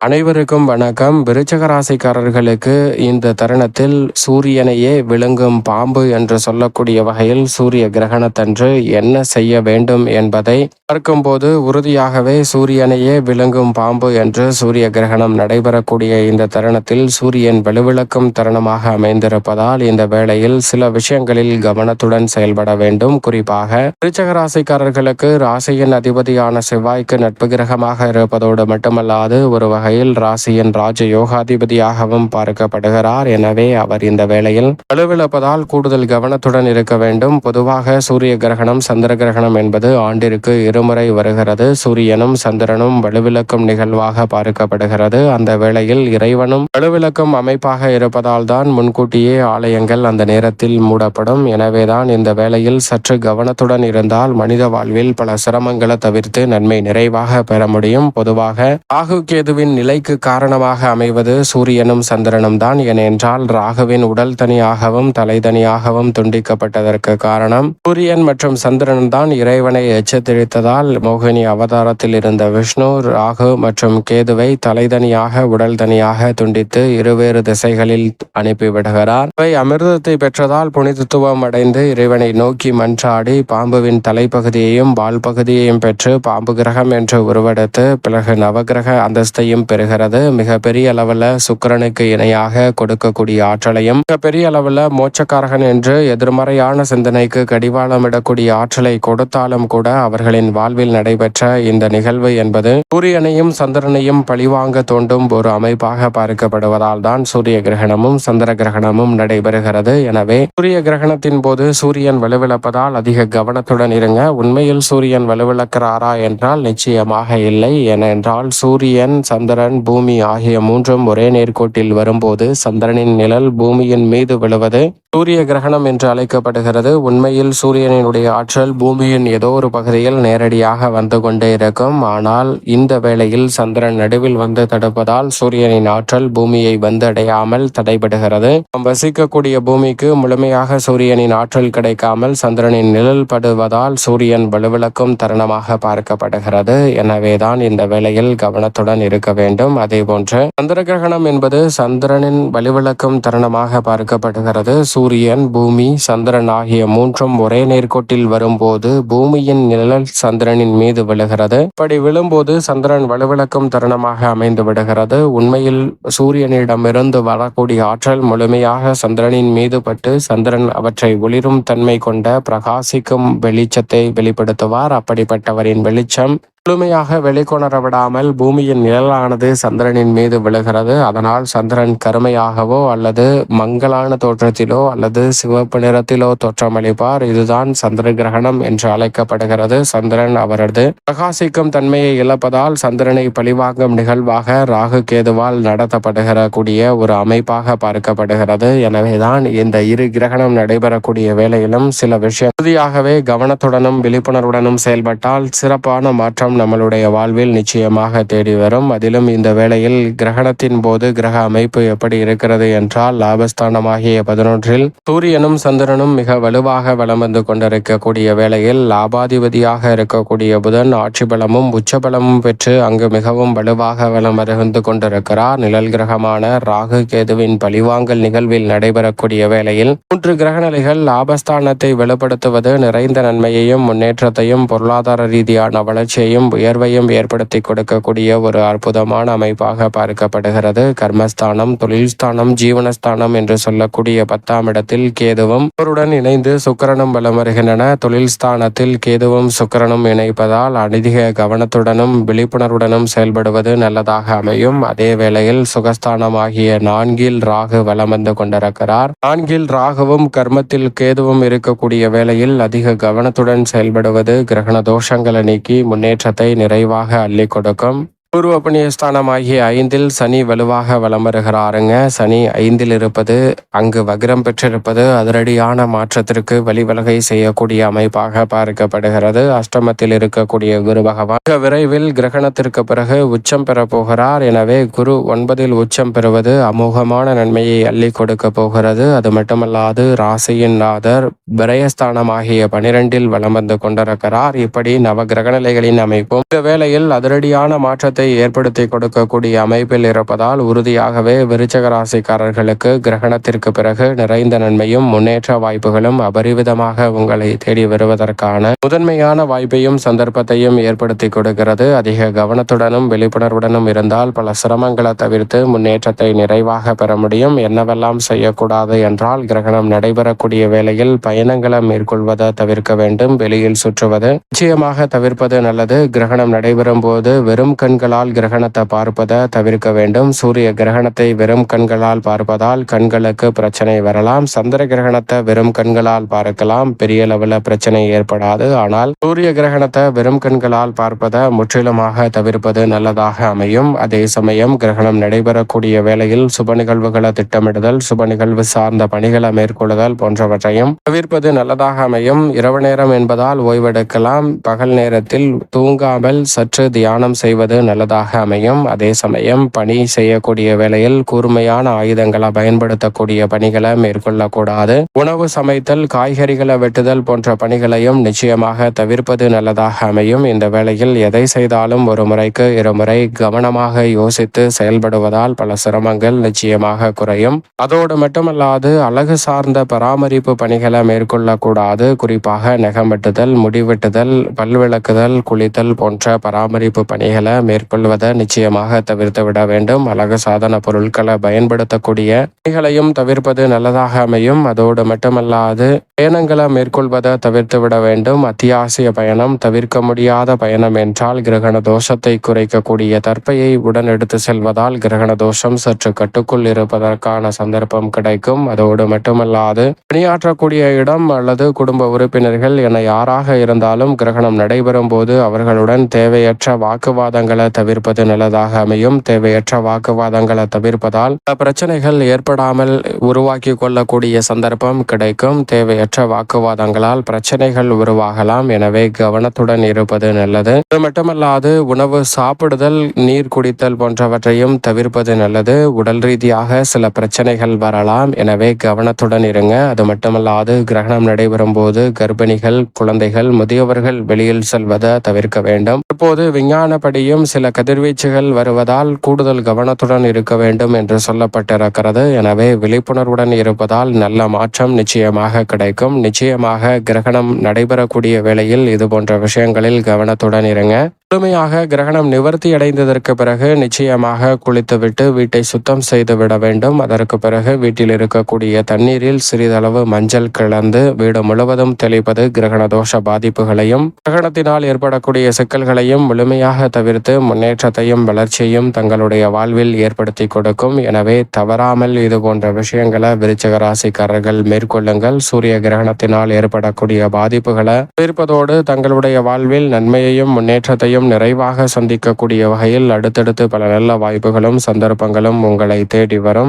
அனைவருக்கும் வணக்கம். விருச்சக ராசிக்காரர்களுக்கு இந்த தருணத்தில் சூரியனையே விழுங்கும் பாம்பு என்று சொல்லக்கூடிய வகையில் சூரிய கிரகணத்தன்று என்ன செய்ய வேண்டும் என்பதை பார்க்கும்போது உறுதியாகவே சூரியனையே விழுங்கும் பாம்பு என்று சூரிய கிரகணம் நடைபெறக்கூடிய இந்த தருணத்தில் சூரியன் வலுவிளக்கும் தருணமாக அமைந்திருப்பதால் இந்த வேளையில் சில விஷயங்களில் கவனத்துடன் செயல்பட வேண்டும். குறிப்பாக விருச்சக ராசிக்காரர்களுக்கு ராசியின் அதிபதியான செவ்வாய்க்கு நட்பு கிரகமாக இருப்பதோடு மட்டுமல்லாது ஒரு வகை வகையில் ராசியின் ராஜ யோகாதிபதியாகவும் பார்க்கப்படுகிறார். எனவே அவர் இந்த வேளையில் வலுவிழப்பதால் கூடுதல் கவனத்துடன் இருக்க வேண்டும். பொதுவாக சூரிய கிரகணம் சந்திர கிரகணம் என்பது ஆண்டிற்கு இருமுறை வருகிறது. சூரியனும் சந்திரனும் வலுவிழக்கும் நிகழ்வாக பார்க்கப்படுகிறது. அந்த வேளையில் இறைவனும் வலுவிழக்கும் அமைப்பாக இருப்பதால் தான் முன்கூட்டியே ஆலயங்கள் அந்த நேரத்தில் மூடப்படும். எனவேதான் இந்த வேளையில் சற்று கவனத்துடன் இருந்தால் மனித வாழ்வில் பல சிரமங்களை தவிர்த்து நன்மை நிறைவாக பெற முடியும். பொதுவாக ராகு கேதுவின் நிலைக்கு காரணமாக அமைவது சூரியனும் சந்திரனும் தான் ஏனென்றால் ராகுவின் உடல் தனியாகவும் தலை தனியாகவும் துண்டிக்கப்பட்டதற்கு காரணம். சூரியன் மற்றும் சந்திரன் தான் இறைவனை எச்சரித்ததால் மோகினி அவதாரத்தில் இருந்த விஷ்ணு ராகு மற்றும் கேதுவை தலைதனியாக உடல் தனியாக துண்டித்து இருவேறு திசைகளில் அனுப்பிவிடுகிறார். இவை அமிர்தத்தை பெற்றதால் புனிதத்துவம் அடைந்து இறைவனை நோக்கி மன்றாடி பாம்புவின் தலைப்பகுதியையும் வால் பகுதியையும் பெற்று பாம்பு கிரகம் என்று உருவெடுத்து பிறகு நவகிரக அந்தஸ்தையும் பெறுகிறது. மிக பெரிய அளவில் சுக்கரனுக்கு இணையாக கொடுக்கக்கூடிய ஆற்றலையும் மிக பெரிய அளவில் மோட்சக்காரகன் என்று எதிர்மறையான சிந்தனைக்கு கடிவாளமிடக்கூடிய ஆற்றலை கொடுத்தாலும் கூட அவர்களின் வாழ்வில் நடைபெற்ற இந்த நிகழ்வு என்பது சூரியனையும் சந்திரனையும் பழிவாங்க தோண்டும் ஒரு அமைப்பாக பார்க்கப்படுவதால் தான் சூரிய கிரகணமும் சந்திர கிரகணமும் நடைபெறுகிறது. எனவே சூரிய கிரகணத்தின் போது சூரியன் வலுவிழப்பதால் அதிக கவனத்துடன் இருங்க. உண்மையில் சூரியன் வலுவிழக்கிறாரா என்றால் நிச்சயமாக இல்லை. ஏனென்றால் சூரியன் சந்திர சந்திரன் பூமி ஆகிய மூன்றும் ஒரே நேர்கோட்டில் வரும்போது சந்திரனின் நிழல் பூமியின் மீது விழுவது சூரிய கிரகணம் என்று அழைக்கப்படுகிறது. உண்மையில் சூரியனினுடைய ஆற்றல் பூமியின் ஏதோ ஒரு பகுதியில் நேரடியாக வந்து கொண்டே இருக்கும். ஆனால் இந்த வேளையில் சந்திரன் நடுவில் வந்து தடுப்பதால் சூரியனின் ஆற்றல் பூமியை வந்து அடையாமல் தடைபடுகிறது. நாம் வசிக்கக்கூடிய பூமிக்கு முழுமையாக சூரியனின் ஆற்றல் கிடைக்காமல் சந்திரனின் நிழல் படுவதால் சூரியன் வலுவிளக்கும் தருணமாக பார்க்கப்படுகிறது. எனவேதான் இந்த வேளையில் கவனத்துடன் இருக்க வேண்டும். வேண்டும். அதே போன்று சந்திர கிரகணம் என்பது சந்திரனின் வலுவிளக்கும் தருணமாக பார்க்கப்படுகிறது. சூரியன் பூமி சந்திரன் ஆகிய மூன்றும் ஒரே நேர்கோட்டில் வரும்போது பூமியின் நிழல் சந்திரனின் மீது விழுகிறது. இப்படி விழும்போது சந்திரன் வலுவிளக்கும் தருணமாக அமைந்து விடுகிறது. உண்மையில் சூரியனிடமிருந்து வரக்கூடிய ஆற்றல் முழுமையாக சந்திரனின் மீது பட்டு சந்திரன் அவற்றை ஒளிரும் தன்மை கொண்ட பிரகாசிக்கும் வெளிச்சத்தை வெளிப்படுத்துவார். அப்படிப்பட்டவரின் வெளிச்சம் முழுமையாக வெளிக்கொணர விடாமல் பூமியின் நிழலானது சந்திரனின் மீது விழுகிறது. அதனால் சந்திரன் கருமையாகவோ அல்லது மங்களான தோற்றத்திலோ அல்லது சிவப்பு நிறத்திலோ தோற்றமளிப்பார். இதுதான் சந்திர கிரகணம் என்று அழைக்கப்படுகிறது. சந்திரன் அவரது பிரகாசிக்கும் தன்மையை இழப்பதால் சந்திரனை பழிவாங்கும் நிகழ்வாக ராகு கேதுவால் நடத்தப்படுகிற கூடிய ஒரு அமைப்பாக பார்க்கப்படுகிறது. எனவேதான் இந்த இரு கிரகணம் நடைபெறக்கூடிய வேளையிலும் சில விஷயம் உறுதியாகவே கவனத்துடனும் விழிப்புணர்வுடனும் செயல்பட்டால் சிறப்பான மாற்றம் நம்மளுடைய வாழ்வில் நிச்சயமாக தேடி வரும். அதிலும் இந்த வேளையில் கிரகணத்தின் போது கிரக அமைப்பு எப்படி இருக்கிறது என்றால் லாபஸ்தானமாகிய பதினொன்றில் சூரியனும் சந்திரனும் மிக வலுவாக வலம் வந்து கொண்டிருக்கக்கூடிய வேளையில் லாபாதிபதியாக இருக்கக்கூடிய புதன் ஆட்சி பலமும் உச்சபலமும் பெற்று அங்கு மிகவும் வலுவாக வலம் வந்து கொண்டிருக்கிறார். நிழல் கிரகமான ராகு கேதுவின் பழிவாங்கல் நிகழ்வில் நடைபெறக்கூடிய வேளையில் மூன்று கிரகநிலைகள் லாபஸ்தானத்தை வெளிப்படுத்துவது நிறைந்த நன்மையையும் முன்னேற்றத்தையும் பொருளாதார ரீதியான வளர்ச்சியையும் உயர்வையும் ஏற்படுத்தி கொடுக்கக்கூடிய ஒரு அற்புதமான அமைப்பாக பார்க்கப்படுகிறது. கர்மஸ்தானம் தொழில் ஸ்தானம் ஜீவனஸ்தானம் என்று சொல்லக்கூடிய பத்தாம் இடத்தில் கேதுவும் அவருடன் இணைந்து சுக்கரனும் வலம் வருகின்றன. தொழில் ஸ்தானத்தில் கேதுவும் சுக்கரனும் இணைப்பதால் அதிக கவனத்துடனும் விழிப்புணர்வுடனும் செயல்படுவது நல்லதாக அமையும். அதே வேளையில் சுகஸ்தானம் ஆகிய நான்கில் ராகு வலம் வந்து கொண்டிருக்கிறார். நான்கில் ராகுவும் கர்மத்தில் கேதுவும் இருக்கக்கூடிய வேளையில் அதிக கவனத்துடன் செயல்படுவது கிரகண தோஷங்களை நீக்கி முன்னேற்றத்தை நிறைவாக அள்ளி கொடுக்கும். பூர்வ ஆகிய ஐந்தில் சனி வலுவாக வலம் வருகிறாருங்க சனி ஐந்தில் இருப்பது அங்கு வக்ரம் பெற்றிருப்பது அதிரடியான மாற்றத்திற்கு வழிவலகை செய்யக்கூடிய அமைப்பாக பார்க்கப்படுகிறது. அஷ்டமத்தில் இருக்கக்கூடிய குரு பகவான் விரைவில் கிரகணத்திற்கு பிறகு உச்சம் பெற போகிறார். எனவே குரு ஒன்பதில் உச்சம் பெறுவது அமோகமான நன்மையை அள்ளி கொடுக்க போகிறது. அது மட்டுமல்லாது ராசியின் நாதர் விரயஸ்தானமாகிய பனிரெண்டில் வலம் வந்து கொண்டிருக்கிறார். இப்படி நவ கிரகநிலைகளின் அமைப்பும் இந்த வேளையில் அதிரடியான மாற்றத்தை ஏற்படுத்தி கொடுக்கக்கூடிய அமைப்பில் இருப்பதால் உறுதியாகவே விருச்சக ராசிக்காரர்களுக்கு கிரகணத்திற்கு பிறகு நிறைந்த நன்மையும் முன்னேற்ற வாய்ப்புகளும் அபரிவிதமாக உங்களை தேடி வருவதற்கான முதன்மையான வாய்ப்பையும் சந்தர்ப்பத்தையும் ஏற்படுத்தி கொடுக்கிறது. அதிக கவனத்துடனும் விழிப்புணர்வுடனும் இருந்தால் பல சிரமங்களை தவிர்த்து முன்னேற்றத்தை நிறைவாக பெற முடியும். என்னவெல்லாம் செய்யக்கூடாது என்றால் கிரகணம் நடைபெறக்கூடிய வேளையில் பயணங்களை மேற்கொள்வதை தவிர்க்க வேண்டும். வெளியில் சுற்றுவது நிச்சயமாக தவிர்ப்பது நல்லது. கிரகணம் நடைபெறும் போது வெறும் கண்களால் கிரகணத்தை பார்ப்பதை தவிர்க்க வேண்டும். சூரிய கிரகணத்தை வெறும் கண்களால் பார்ப்பதால் கண்களுக்கு பிரச்சனை வரலாம். சந்திர கிரகணத்தை வெறும் கண்களால் பார்க்கலாம். பெரிய அளவில் பிரச்சனை ஏற்படாது. ஆனால் சூரிய கிரகணத்தை வெறும் கண்களால் பார்ப்பதை முற்றிலுமாக தவிர்ப்பது நல்லதாக அமையும். அதே சமயம் கிரகணம் நடைபெறக்கூடிய வேளையில் சுப நிகழ்வுகளை திட்டமிடுதல் சுப நிகழ்வு சார்ந்த பணிகளை மேற்கொள்ளுதல் போன்றவற்றையும் தவிர்ப்பது நல்லதாக அமையும். இரவு நேரம் என்பதால் ஓய்வெடுக்கலாம். பகல் நேரத்தில் தூங்காமல் சற்று தியானம் செய்வது நல்லதாக அமையும். அதே சமயம் பணி செய்யக்கூடிய வேளையில் கூர்மையான ஆயுதங்களை பயன்படுத்தக்கூடிய பணிகளை மேற்கொள்ளக்கூடாது. உணவு சமைத்தல் காய்கறிகளை வெட்டுதல் போன்ற பணிகளையும் நிச்சயமாக தவிர்ப்பது நல்லதாக அமையும். இந்த வேளையில் எதை செய்தாலும் ஒரு முறைக்கு இருமுறை கவனமாக யோசித்து செயல்படுவதால் பல சிரமங்கள் நிச்சயமாக குறையும். அதோடு மட்டுமல்லாது அழகு சார்ந்த பராமரிப்பு பணிகளை மேற்கொள்ளக்கூடாது. குறிப்பாக நகம் வெட்டுதல் முடி வெட்டுதல் பல் விளக்குதல் குளித்தல் போன்ற பராமரிப்பு பணிகளை மேற்கொள்வதை நிச்சயமாக தவிர்த்து விட வேண்டும். அழகு சாதன பொருட்களை பயன்படுத்தக்கூடிய பணிகளையும் தவிர்ப்பது நல்லதாக அமையும். அதோடு மட்டுமல்லாது பயணங்களை மேற்கொள்வதை தவிர்த்து விட வேண்டும். அத்தியாவசிய பயணம் தவிர்க்க முடியாத பயணம் என்றால் கிரகண தோஷத்தை குறைக்கக்கூடிய தற்பையை உடன் எடுத்து செல்வதால் கிரகண தோஷம் சற்று கட்டுக்குள் இருப்பதற்கான சந்தர்ப்பம் கிடைக்கும். அதோடு மட்டுமல்லாது பணியாற்றக்கூடிய இடம் அல்லது குடும்ப உறுப்பினர்கள் என யாராக இருந்தாலும் கிரகணம் நடைபெறும் போது அவர்களுடன் தேவையற்ற வாக்குவாதங்களை தவிர்ப்பது நல்லதாக அமையும். தேவையற்ற வாக்குவாதங்களை தவிர்ப்பதால் பல பிரச்சனைகள் ஏற்படாமல் உருவாக்கி கொள்ளக்கூடிய சந்தர்ப்பம் கிடைக்கும். தேவையற்ற வாக்குவாதங்களால் பிரச்சனைகள் உருவாகலாம். எனவே கவனத்துடன் இருப்பது நல்லது. அது மட்டுமல்லாது உணவு சாப்பிடுதல் நீர் குடித்தல் போன்றவற்றையும் தவிர்ப்பது நல்லது. உடல் ரீதியாக சில பிரச்சனைகள் வரலாம். எனவே கவனத்துடன் இருங்க. அது மட்டுமல்லாது கிரகணம் நடைபெறும் போது கர்ப்பிணிகள் குழந்தைகள் முதியவர்கள் வெளியில் செல்வதை தவிர்க்க வேண்டும். இப்போது விஞ்ஞானப்படியும் சில கதிர்வீச்சுகள் வருவதால் கூடுதல் கவனத்துடன் இருக்க வேண்டும் என்று சொல்லப்பட்டிருக்கிறது. எனவே விழிப்புணர்வுடன் இருப்பதால் நல்ல மாற்றம் நிச்சயமாக கிடைக்கும். நிச்சயமாக கிரகணம் நடைபெறக்கூடிய வேளையில் இது போன்ற விஷயங்களில் கவனத்துடன் இருங்க. முழுமையாக கிரகணம் நிவர்த்தி அடைந்ததற்கு பிறகு நிச்சயமாக குளித்துவிட்டு வீட்டை சுத்தம் செய்து விட வேண்டும். அதற்கு பிறகு வீட்டில் இருக்கக்கூடிய தண்ணீரில் சிறிதளவு மஞ்சள் கலந்து வீடு முழுவதும் தெளிப்பது கிரகண தோஷ பாதிப்புகளையும் கிரகணத்தினால் ஏற்படக்கூடிய சிக்கல்களையும் முழுமையாக தவிர்த்து முன்னேற்றத்தையும் வளர்ச்சியையும் தங்களுடைய வாழ்வில் ஏற்படுத்தி கொடுக்கும். எனவே தவறாமல் இது போன்ற விஷயங்களை விருச்சக ராசிக்காரர்கள் மேற்கொள்ளுங்கள். சூரிய கிரகணத்தினால் ஏற்படக்கூடிய பாதிப்புகளை தவிர்ப்பதோடு தங்களுடைய வாழ்வில் நன்மையையும் முன்னேற்றத்தையும் நிறைவாக சந்திக்கக்கூடிய வகையில் அடுத்தடுத்து பல நல்ல வாய்ப்புகளும் சந்தர்ப்பங்களும் உங்களை தேடி வரும்.